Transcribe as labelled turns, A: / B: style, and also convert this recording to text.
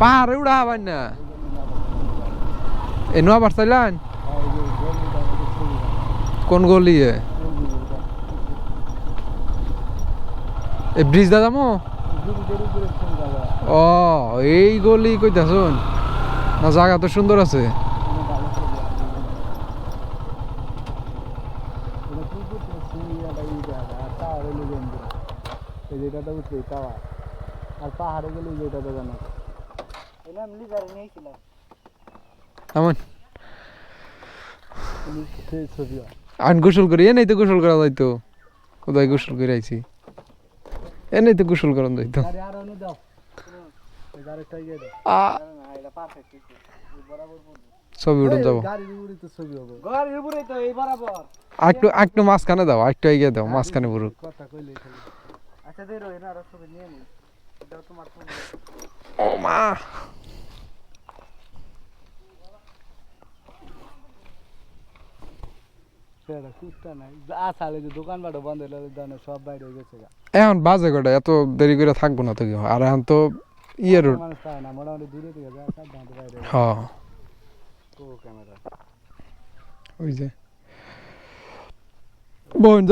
A: পাহাড়ে উড়াবেন না এ নোয়া পারছিলেন কোন গলি এ ব্রিজ দাদামো ও এই গলি কইতাছুন না জায়গা তো সুন্দর আছে
B: আর পাহাড়ে গেলে যেটা তো জানো
A: এমন আন গোসল করি এনেই তো গোসল করা যাইতো কোথায় গোসল করে আইছি এনেই তো গোসল করান যাইতো
B: গাড়ি আর অনু দাও এই গাড়িটা গিয়ে দাও
A: আ,
B: না এটা পারফেক্ট বরাবর
A: ছবি উঠে যাব
B: গাড়ির উপরে তো ছবি হবে গাড়ির উপরে তো এই বরাবর
A: একটু একটু মাঝখানে দাও একটু এগিয়ে দাও মাঝখানে পুরো
B: কথা কইলে খালি আচ্ছা দে রো এনা আর ছবি নিয়ে নি এটাও তোমার ফোন
A: ও মা
B: সেটা কুস্তা নাই। আ সালে যে দোকান বাড়ো বন্ধ হইলে দানো সব বাইরে হয়ে গেছে
A: এখন বাজে কটা এত দেরি করে থাকব না তো কি আর এখন তো ইয়ে রোড
B: না মোটামুটি দূরে থেকে যায় সব দাঁড়াতে বাইরে
A: হ্যাঁ
B: ও ক্যামেরা।
A: ওই যে। বোন